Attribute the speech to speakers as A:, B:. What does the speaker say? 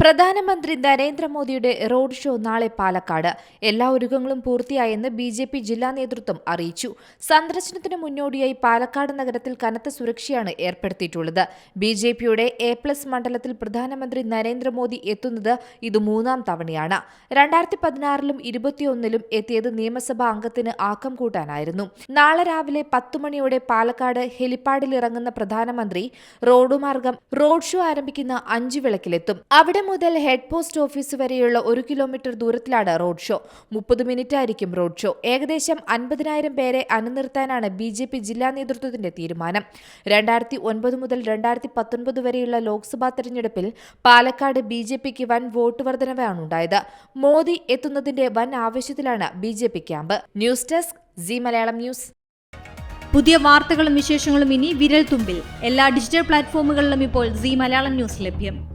A: പ്രധാനമന്ത്രി നരേന്ദ്രമോദിയുടെ road show നാളെ പാലക്കാട്. എല്ലാ ഒരുക്കങ്ങളും പൂർത്തിയായെന്ന് ബി ജെ പി ജില്ലാ നേതൃത്വം അറിയിച്ചു. സന്ദർശനത്തിന് മുന്നോടിയായി പാലക്കാട് നഗരത്തിൽ കനത്ത സുരക്ഷയാണ് ഏർപ്പെടുത്തിയിട്ടുള്ളത്. ബി ജെ പിയുടെ എ പ്ലസ് മണ്ഡലത്തിൽ പ്രധാനമന്ത്രി നരേന്ദ്രമോദി എത്തുന്നത് ഇത് മൂന്നാം തവണയാണ്. രണ്ടായിരത്തി പതിനാറിലും ഇരുപത്തിയൊന്നിലും എത്തിയത് നിയമസഭാ അംഗത്തിന് ആക്കം കൂട്ടാനായിരുന്നു. നാളെ രാവിലെ പത്തു മണിയോടെ പാലക്കാട് ഹെലിപ്പാഡിൽ ഇറങ്ങുന്ന പ്രധാനമന്ത്രി റോഡുമാർഗം റോഡ് ഷോ ആരംഭിക്കുന്ന അഞ്ചു വിളക്കിലെത്തും. അവിടെ മുതൽ ഹെഡ് പോസ്റ്റ് ഓഫീസ് വരെയുള്ള ഒരു കിലോമീറ്റർ ദൂരത്തിലാണ് റോഡ് ഷോ. മുപ്പത് മിനിറ്റ് ആയിരിക്കും റോഡ് ഷോ. ഏകദേശം അൻപതിനായിരം പേരെ അണിനിർത്താനാണ് ബി ജെ പി ജില്ലാ നേതൃത്വത്തിന്റെ തീരുമാനം. രണ്ടായിരത്തി ഒൻപത് മുതൽ രണ്ടായിരത്തി പത്തൊൻപത് വരെയുള്ള ലോക്സഭാ തെരഞ്ഞെടുപ്പിൽ പാലക്കാട് ബി ജെ പിക്ക് വൻ വോട്ട് വർധനവാണ് ഉണ്ടായത്. മോദി എത്തുന്നതിന്റെ വൻ ആവശ്യത്തിലാണ് B J P camp. News desk C Malayalam news.
B: പുതിയ വാർത്തകളും വിശേഷങ്ങളും ഇനി വിരൽ തുമ്പിൽ. എല്ലാ ഡിജിറ്റൽ പ്ലാറ്റ്ഫോമുകളിലും ഇപ്പോൾ സി മലയാളം ന്യൂസ് ലഭ്യം.